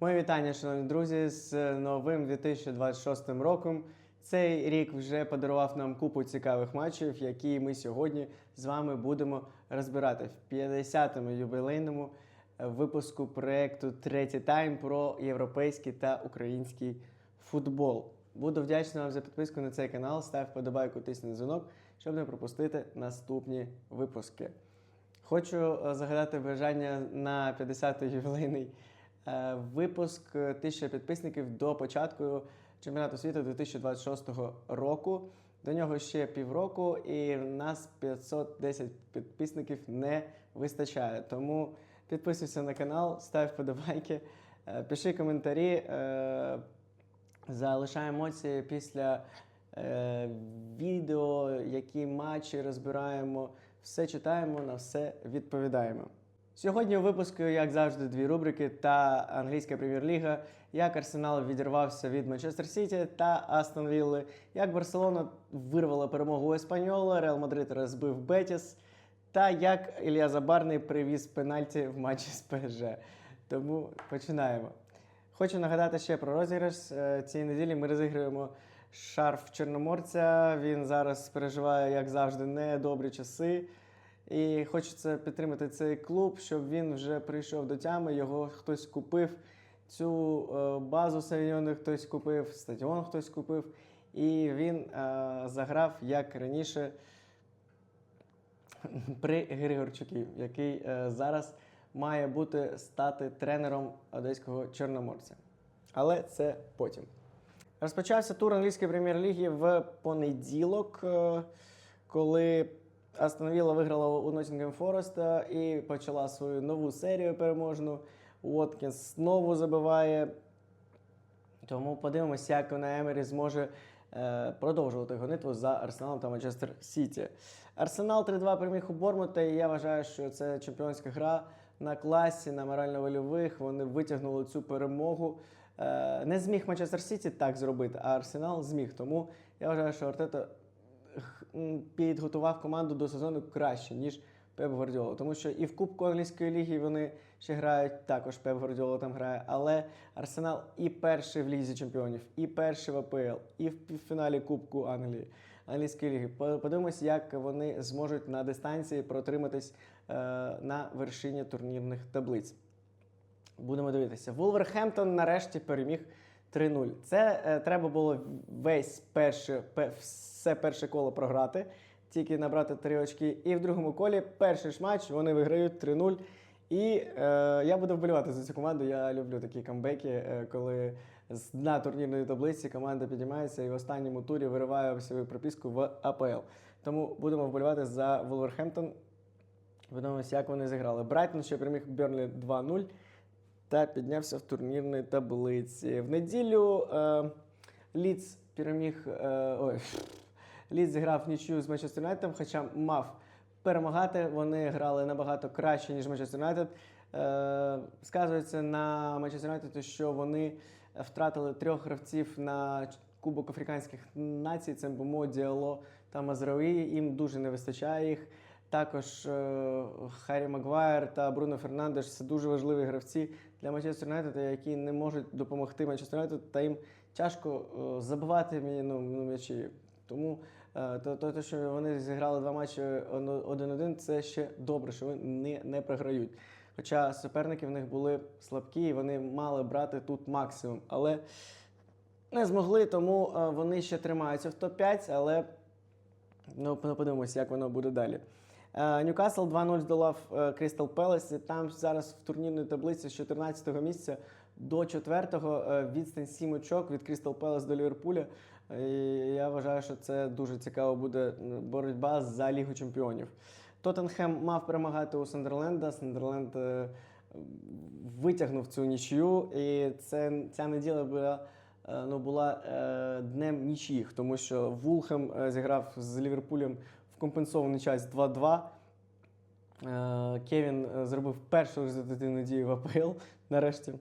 Мої вітання, шановні друзі, з новим 2026 роком. Цей рік вже подарував нам купу цікавих матчів, які ми сьогодні з вами будемо розбирати в 50-му юбілейному е, випуску проекту Третій тайм про європейський та український футбол. Буду вдячний вам за підписку на цей канал. Став вподобайку, тисни дзвінок, щоб не пропустити наступні випуски. Хочу е, загадати бажання на 50-й ювілейний випуск е, 1000 підписників до початку чемпіонату світу 2026 року. До нього ще півроку, і в нас 510 підписників не вистачає. Тому підписуйся на канал, став вподобайки, е, пиши коментарі, е, залишай емоції після е, відео, які матчі розбираємо. Все читаємо, на все відповідаємо. Сьогодні у випуску, як завжди, дві рубрики та англійська прем'єр-ліга, як Арсенал відірвався від Манчестер Сіті та Астон Вілли, як Барселона вирвала перемогу у Еспаньола, Реал Мадрид розбив Бетіс, та як Ілля Забарний привіз пенальті в матчі з ПСЖ. Тому починаємо. Хочу нагадати ще про розіграш. Е, Цієї неділі ми розіграємо шарф Чорноморця. Він зараз переживає, як завжди, недобрі часи. І хочеться підтримати цей клуб, щоб він вже прийшов до тями, його хтось купив. Цю е, базу Савіньони хтось купив, стадіон хтось купив. І він е, заграв як раніше при Григорчукі, який е, зараз має бути стати тренером одеського чорноморця. Але це потім. Розпочався тур англійської прем'єр-ліги в понеділок, коли Астон Вілла виграла у Ноттінгем Фореста і почала свою нову серію переможну. Уоткінс знову забиває. Тому подивимося, як на Емері зможе е, продовжувати гонитву за Арсеналом та Манчестер Сіті. Арсенал 3-2 переміг у Бормута, і я вважаю, що це чемпіонська гра на класі, на морально-вольових. Вони витягнули цю перемогу. Е, не зміг Манчестер Сіті так зробити, а Арсенал зміг. Тому я вважаю, що Артета підготував команду до сезону краще, ніж Пеп Гвардіола. Тому що і в Кубку англійської ліги вони ще грають, також Пеп Гвардіола там грає. Але Арсенал і перший в Лізі Чемпіонів, і перший в АПЛ, і в півфіналі Кубку Англії, англійської ліги. Подивимось, як вони зможуть на дистанції протриматись е, на вершині турнірних таблиць. Будемо дивитися. Вулверхемптон нарешті переміг 3-0. Це е, треба було весь перше, пе- все перше коло програти, тільки набрати три очки. І в другому колі перший ж матч вони виграють 3-0. І е, я буду вболівати за цю команду. Я люблю такі камбеки, е, коли з дна турнірної таблиці команда підіймається і в останньому турі вириває свою прописку в АПЛ. Тому будемо вболівати за Вулверхемптон. Подивимося, як вони зіграли. Брайтон ще переміг Берлі 2-0 та піднявся в турнірній таблиці. В неділю е, Ліц переміг. Е, ой, Ліц зіграв нічию з Манчестер Юнайтедом, хоча мав перемагати. Вони грали набагато краще, ніж Манчестер Юнайтед. Е, сказується на Манчестер Юнайтед, що вони втратили трьох гравців на Кубок Африканських націй. Це Бомо, Діало та Мазрауї. Їм дуже не вистачає їх. Також е, Харі Магуайр та Бруно Фернандеш це дуже важливі гравці для Манчестер Юнайтед, які не можуть допомогти Манчестер Юнайтед, та їм тяжко е, забивати мені ну, ну, м'ячі. Тому е, то, то, що вони зіграли два матчі один-один, це ще добре, що вони не, не програють. Хоча суперники в них були слабкі, і вони мали брати тут максимум. Але не змогли, тому вони ще тримаються в топ-5, але Ну, ну, подивимося, як воно буде далі. Е, Ньюкасл 2-0 здолав е, Крістал Пелес. і Там зараз в турнірній таблиці з 14-го місця до 4-го е, відстань 7 очок від Крістал Пелес до Ліверпуля. І я вважаю, що це дуже цікаво буде боротьба за Лігу Чемпіонів. Тоттенхем мав перемагати у Сандерленда. Сандерленд витягнув цю нічию, і це, ця неділя була ну, була е, днем нічиїх, тому що Вулхем зіграв з Ліверпулем компенсований час 2-2. Е, Кевін е, зробив першу результативну дію в АПЛ нарешті.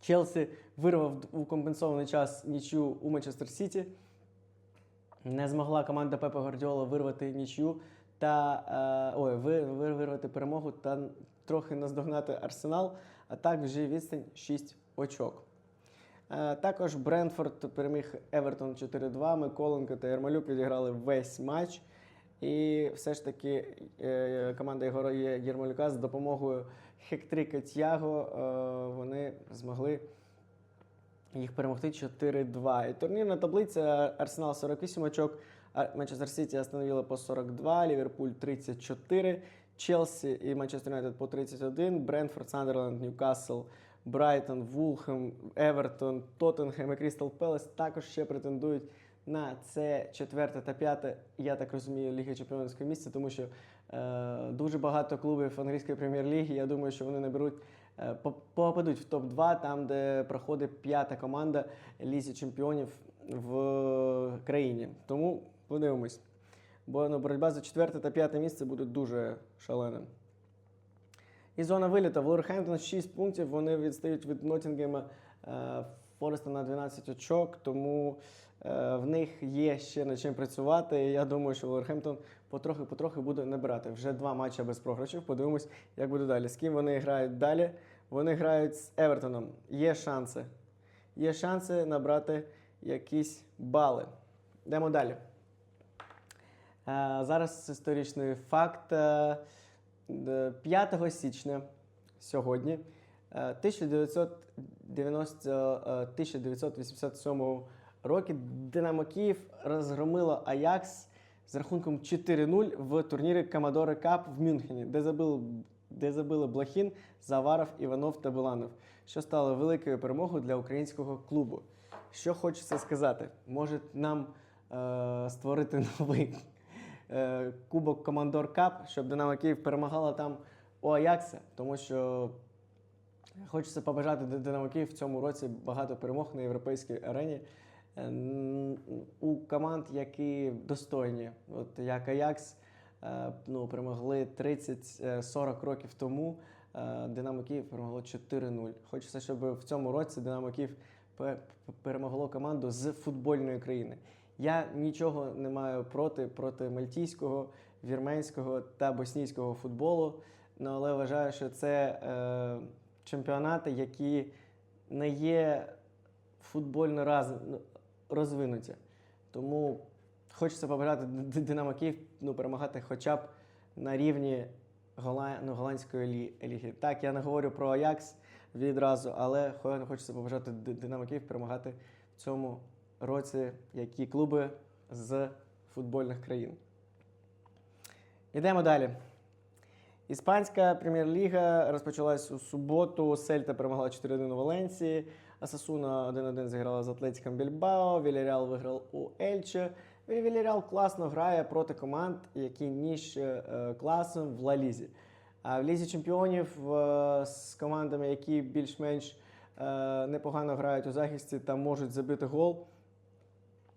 Челсі вирвав у компенсований час нічю у Манчестер Сіті. Не змогла команда Пепа Гвардіола вирвати нічю та е, ой, ви, ви- вирвати перемогу та трохи наздогнати Арсенал. а так вже відстань 6 очок. Е, Також Брентфорд переміг Евертон 4-2. Миколенко та Ярмолюк відіграли весь матч. І все ж таки е, команда Єгора Єрмолюка з допомогою хектрика Тяго е, вони змогли їх перемогти 4-2. І турнірна таблиця Арсенал 48 очок, Манчестер Сіті остановила по 42, Ліверпуль 34, Челсі і Манчестер Юнайтед по 31, Брентфорд, Сандерленд, Ньюкасл, Брайтон, Вулхем, Евертон, Тоттенхем і Крістал Пелес також ще претендують на це четверте та п'яте, я так розумію, Ліги Чемпіонського місця, тому що е, дуже багато клубів англійської прем'єр-ліги. Я думаю, що вони наберуть е, попадуть в топ-2, там, де проходить п'ята команда Лізі Чемпіонів в країні. Тому подивимось. Бо ну, боротьба за четверте та п'яте місце буде дуже шаленим. І зона виліту. Вулверхемптон 6 пунктів. Вони відстають від Ноттінгема е, Фореста на 12 очок, тому е, в них є ще над чим працювати. І я думаю, що Вулверхемптон потрохи-потрохи буде набирати. Вже два матчі без програшів. Подивимось, як буде далі. З ким вони грають далі? Вони грають з Евертоном. Є шанси. Є шанси набрати якісь бали. Йдемо далі. Е, Зараз історичний факт. Е, д- 5 січня сьогодні е, 1990, е, 1987 року Динамо Київ розгромило Аякс з рахунком 4-0 в турнірі Камадори Кап в Мюнхені, де забили, де забили Блохін, Заваров, Іванов та Буланов, що стало великою перемогою для українського клубу. Що хочеться сказати, може нам е, створити новий е, Кубок Командор Кап, щоб Динамо Київ перемагала там у Аякса, тому що хочеться побажати Ди- Динамо Київ в цьому році багато перемог на європейській арені. Е, У команд, які достойні, от як Аякс, е, ну, перемогли 30-40 років тому. Динамо Київ перемогло 4-0. Хочеться, щоб в цьому році Динамо Київ пе- перемогло команду з футбольної країни. Я нічого не маю проти, проти мальтійського, вірменського та боснійського футболу. Ну, але вважаю, що це е, чемпіонати, які не є футбольно раз, ну, розвинуті. Тому хочеться побажати Динамо Київ ну, перемагати хоча б на рівні гола, ну, голландської лі- ліги. Так, я не говорю про Аякс відразу, але хочеться побажати Динамо Київ перемагати в цьому році які клуби з футбольних країн. Ідемо далі. Іспанська прем'єр-ліга розпочалась у суботу. Сельта перемогла 4-1 у Валенції. Асасуна 1-1 зіграла з Атлетиком Більбао. Вільяріал виграв у Ельче. І Вільяріал класно грає проти команд, які нижче е, класом в Ла Лізі. А в Лізі чемпіонів е, з командами, які більш-менш е, непогано грають у захисті та можуть забити гол,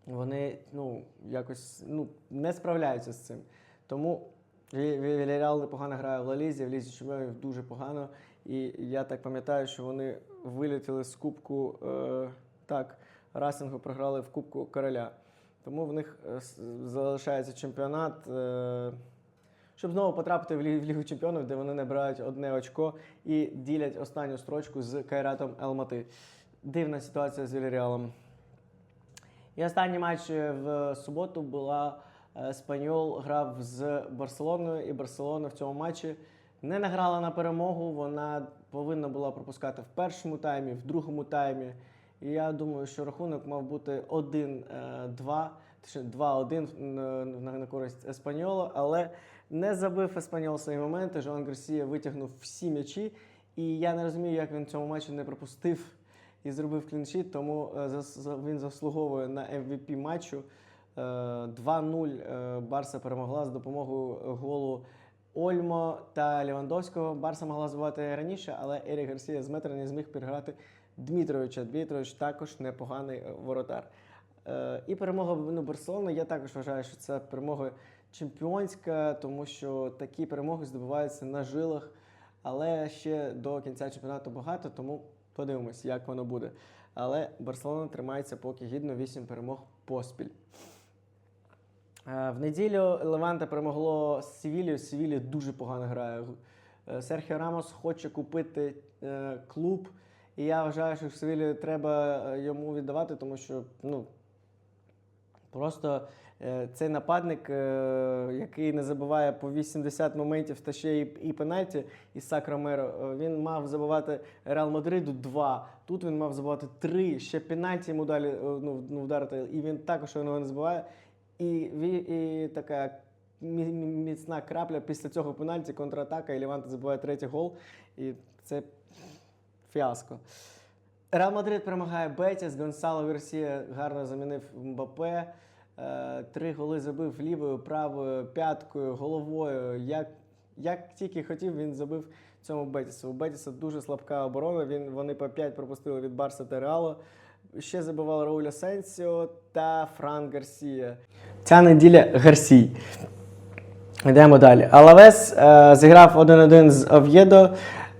вони ну, якось ну, не справляються з цим. Тому Ві- Ві- Вільяріал непогано грає в Лалізі, в Лізі Чемпіонів дуже погано. І я так пам'ятаю, що вони вилетіли з Кубку е, так, Расингу програли в Кубку Короля. Тому в них е, залишається чемпіонат. Е, щоб знову потрапити в Лі- в Лігу Чемпіонів, де вони набирають одне очко і ділять останню строчку з Кайратом Елмати. Дивна ситуація з Вільяріалом. І останній матч е, в суботу була е, Спаньол грав з Барселоною, і Барселона в цьому матчі не награла на перемогу. Вона повинна була пропускати в першому таймі, в другому таймі. І я думаю, що рахунок мав бути 1-2, точніше 2-1 на, на, на користь Еспаньола, але не забив Еспаньол свої моменти. Жоан Гарсія витягнув всі м'ячі. І я не розумію, як він в цьому матчі не пропустив і зробив кліншіт, тому е, він заслуговує на MVP матчу. Е, 2-0 е, Барса перемогла з допомогою голу Ольмо та Лівандовського. Барса могла забувати раніше, але Ерік Гарсія з метра не зміг переграти Дмитровича. Дмитрович також непоганий е, воротар. Е, І перемога ну, Барселони. Я також вважаю, що це перемога чемпіонська, тому що такі перемоги здобуваються на жилах. Але ще до кінця чемпіонату багато, тому подивимось, як воно буде. Але Барселона тримається поки гідно 8 перемог поспіль. Е, В неділю Леванте перемогло Севілію. Сівілі дуже погано грає. е, Серхіо Рамос хоче купити е, клуб. І я вважаю, що в Севілі треба йому віддавати, тому що ну, просто е, цей нападник, е, який не забуває по 80 моментів та ще і, і пенальті, Ісак Ромеро, е, він мав забивати Реал Мадриду 2. Тут він мав забивати 3. Ще пенальті йому далі е, ну, ну, вдарити, і він також його не забиває. І, ві- і така мі- мі- міцна крапля після цього пенальті, контратака, і Леванте забиває третій гол. І це фіаско. Реал Мадрид перемагає Бетіс, Гонсало Гарсія гарно замінив Мбапе. Е, Три голи забив лівою, правою, п'яткою, головою. Як, як тільки хотів, він забив цьому Бетісу. У Бетіса дуже слабка оборона. Він, вони по 5 пропустили від Барса та Реалу. Ще забивав Рауль Асенсіо та Фран Гарсія. Ця неділя Гарсій. Йдемо далі. Алавес е, зіграв 1-1 з Ов'єдо.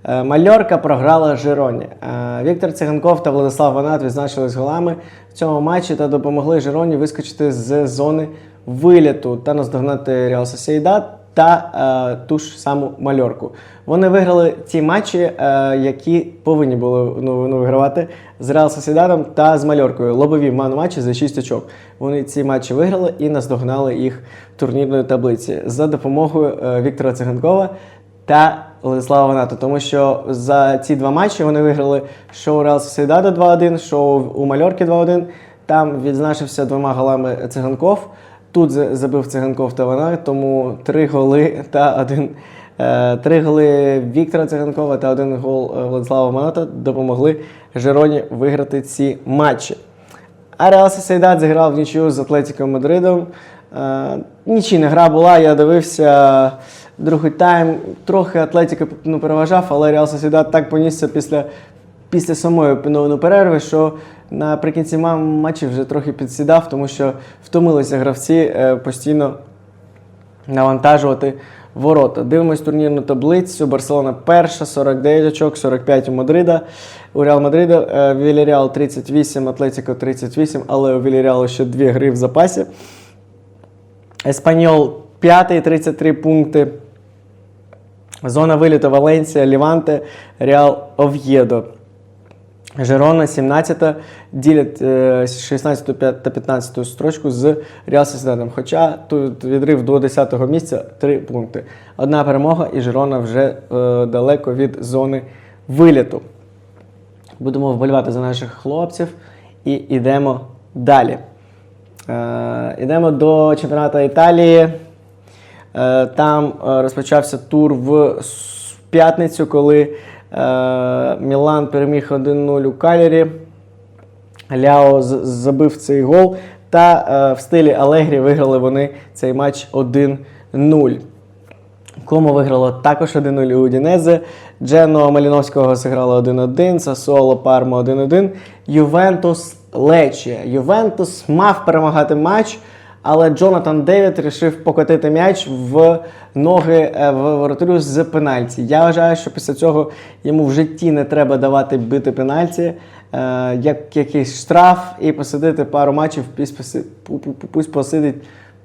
Е, Мальорка програла Жироні. Е, Віктор Циганков та Владислав Ванат відзначились голами в цьому матчі та допомогли Жироні вискочити з зони виліту та наздогнати Реал Сосейдад та е, ту ж саму Мальорку. Вони виграли ті матчі, які повинні були ну, ну, вигравати з Реал Сосейдадом та з Мальоркою. Лобові матчі за 6 очок. Вони ці матчі виграли і наздогнали їх в турнірної таблиці за допомогою Віктора Циганкова та Владислава Ваната. Тому що за ці два матчі вони виграли шоу Реал Сосейдада 2-1, шоу у Мальорки 2-1. Там відзначився двома голами циганков. Тут забив циганков та Ванат, тому три голи та один. е, Три голи Віктора Циганкова та один гол е, Владислава Маната допомогли Жероні виграти ці матчі. А Реал Сосейдад зіграв в нічию з Атлетіко Мадридом. Е, нічийна гра була, я дивився другий тайм. Трохи Атлетіко ну, переважав, але Реал Сосейдад так понісся після, після самої ну, перерви, що наприкінці ма- матчів вже трохи підсідав, тому що втомилися гравці е, постійно навантажувати ворота. Дивимось турнірну таблицю. Барселона перша, 49 очок, 45 у Мадрида. У Реал Мадрида е, Вільяріал 38, Атлетіко 38, але у Вільяріалу ще дві гри в запасі. Еспаньол 5, 33 пункти. Зона виліту Валенсія, Ліванте, Реал Ов'єдо. Жерона 17 ділять е, 16 та 15 строчку з Реал Сосідадом. Хоча тут відрив до 10-го місця 3 пункти. Одна перемога, і Жерона вже е, далеко від зони виліту. Будемо вболівати за наших хлопців і йдемо далі. Е, йдемо до чемпіонату Італії. Е, Там е, розпочався тур в п'ятницю, коли е, Мілан переміг 1-0 у Калірі. Ляо забив цей гол. Та е, в стилі Алегрі виграли вони цей матч 1-0. Кому виграло також 1-0 у Удінезе. Джено Маліновського зіграло 1-1, Сасуоло Пармо 1-1. Ювентус Лечі. Ювентус мав перемагати матч, але Джонатан Девід рішив покотити м'яч в ноги е, в воротарю з пенальті. Я вважаю, що після цього йому в житті не треба давати бити пенальті, е, як якийсь штраф і посидити пару матчів, пусть поси- пу- пу- пу- пусть посидить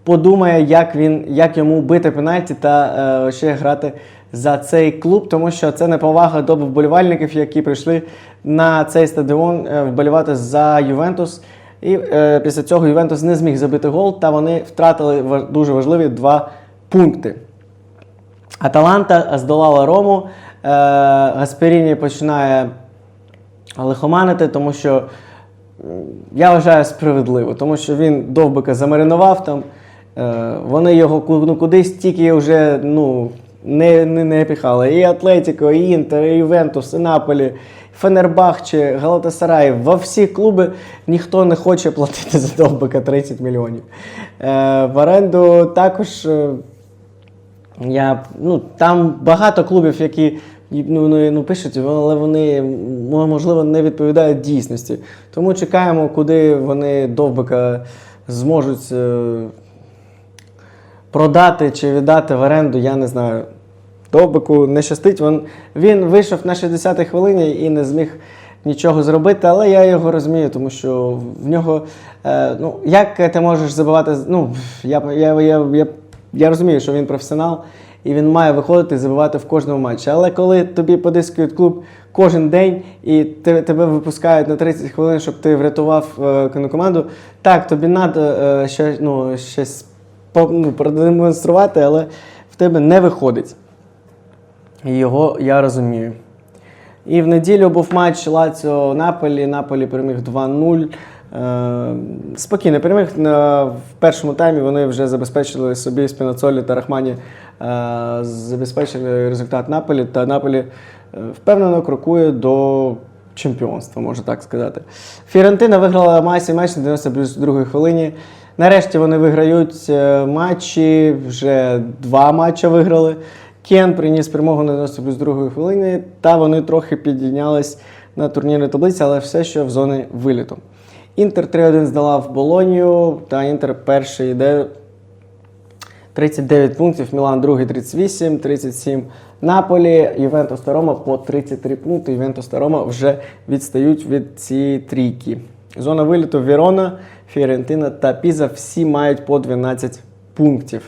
подумає, як він, як йому бити пенальті та е, ще грати за цей клуб, тому що це неповага до вболівальників, які прийшли на цей стадіон е, вболівати за Ювентус. І е, після цього Ювентус не зміг забити гол, та вони втратили дуже важливі два пункти. Аталанта здолала Рому. Е, Гасперіні починає лихоманити, тому що я вважаю справедливо, тому що він довбика замаринував там. Е, вони його ну, кудись тільки вже ну, не, не, не піхали. І Атлетіко, і Інтер, і Ювентус, і Наполі, Фенербахче, Галатасарай. Во всі клуби ніхто не хоче платити за довбика 30 мільйонів. Е, в оренду також. е, я, ну, там багато клубів, які ну, ну, ну, пишуть, але вони можливо не відповідають дійсності. Тому чекаємо, куди вони довбика зможуть продати чи віддати в оренду, я не знаю. Довбику не щастить. Він, він вийшов на 60-й хвилині і не зміг нічого зробити, але я його розумію, тому що в нього. Е, ну, як ти можеш забивати. Ну, я, я, я, я, я розумію, що він професіонал, і він має виходити і забивати в кожному матчі. Але коли тобі подискують клуб кожен день і те- тебе випускають на 30 хвилин, щоб ти врятував е, команду, так, тобі треба ще, ну, щось ну, продемонструвати, але в тебе не виходить. Його я розумію. І в неділю був матч Лаціо Наполі. Наполі переміг 2-0. Е, Спокійно переміг. В першому таймі вони вже забезпечили собі Спінацолі та Рахмані, е, забезпечили результат Наполі. Та Наполі е, впевнено крокує до чемпіонства, можна так сказати. Фірентина виграла Масі матч на 92 хвилині. Нарешті вони виграють е, матчі, вже два матчі виграли. Кен приніс перемогу на 90 плюс другої хвилини, та вони трохи підійнялись на турнірній таблиці, але все ще в зоні виліту. Інтер 3-1 здала в Болонію, та Інтер перший йде 39 пунктів, Мілан другий 38, 37 Наполі, Ювентус та Рома по 33 пункти. Ювентус та Рома вже відстають від цієї трійки. Зона виліту Вірона, Фіорентина та Піза всі мають по 12 пунктів.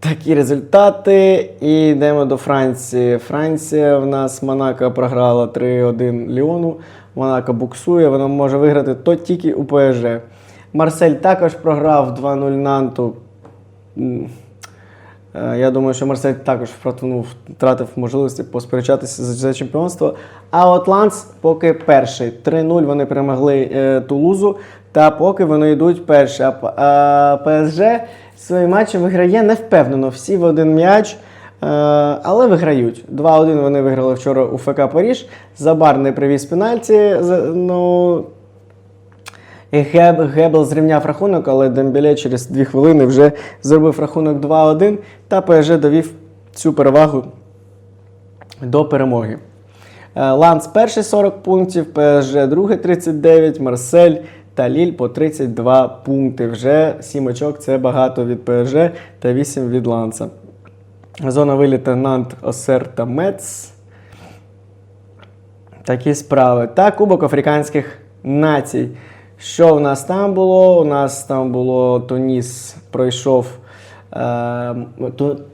Такі результати. І йдемо до Франції. Франція в нас Монако програла 3-1 Ліону. Монако буксує, вона може виграти то тільки у ПСЖ. Марсель також програв 2-0 Нанту. Е, Я думаю, що Марсель також втратив, втратив можливості посперечатися за, за чемпіонство. А от Ланс поки перший. 3-0 вони перемогли е, Тулузу. Та поки вони йдуть перші. А, а ПСЖ свої матчі виграє невпевнено. Всі в один м'яч. Е, але виграють. 2-1 вони виграли вчора у ФК Паріж. Забар не привіз пенальті. Ну, Геб, Гебел зрівняв рахунок, але Дембеле через 2 хвилини вже зробив рахунок 2-1 та ПСЖ довів цю перевагу до перемоги. Е, Ланс перший 40 пунктів, ПСЖ другий 39, Марсель та Ліль по 32 пункти. Вже 7 очок це багато від ПСЖ та 8 від Ланса. Зона виліта Нант, Осер та Мец. Такі справи. Та Кубок Африканських націй. Що в нас там було? У нас там було Туніс пройшов. Е,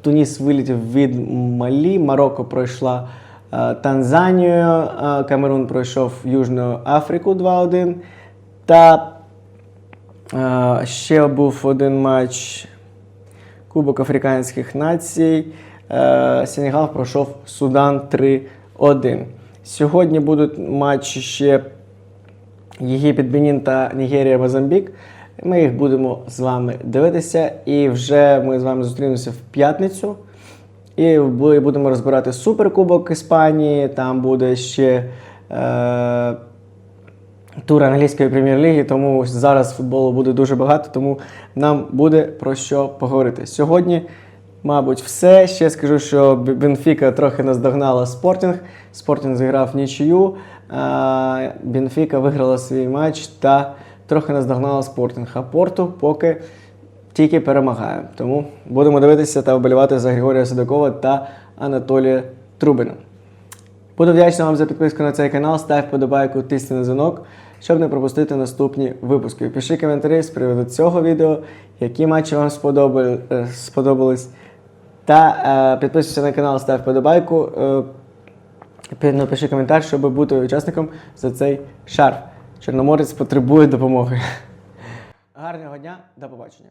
Туніс вилетів від Малі, Марокко пройшла е, Танзанію, е, Камерун пройшов Южну Африку 2-1. Та е, ще був один матч Кубок Африканських націй. Сенегал пройшов Судан 3-1. Сьогодні будуть матчі ще Єгипет, Бенін та Нігерія, Мозамбік. Ми їх будемо з вами дивитися. І вже ми з вами зустрінемося в п'ятницю. І будемо розбирати Суперкубок Іспанії. Там буде ще е, тур англійської прем'єр-ліги, тому зараз футболу буде дуже багато, тому нам буде про що поговорити. Сьогодні, мабуть, все. Ще скажу, що Бенфіка трохи наздогнала Спортінг. Спортінг зіграв нічию. Бенфіка виграла свій матч та трохи наздогнала Спортінг. А Порту поки тільки перемагає. Тому будемо дивитися та вболівати за Григорія Судакова та Анатолія Трубина. Буду вдячний вам за підписку на цей канал. Став вподобайку, тисни на дзвінок, щоб не пропустити наступні випуски. Пиши коментарі з приводу цього відео, які матчі вам е, сподобались. Та е, підписуйся на канал, став вподобайку. Пи- напиши коментар, щоб бути учасником за цей шарф. Чорноморець потребує допомоги. Гарного дня, до побачення.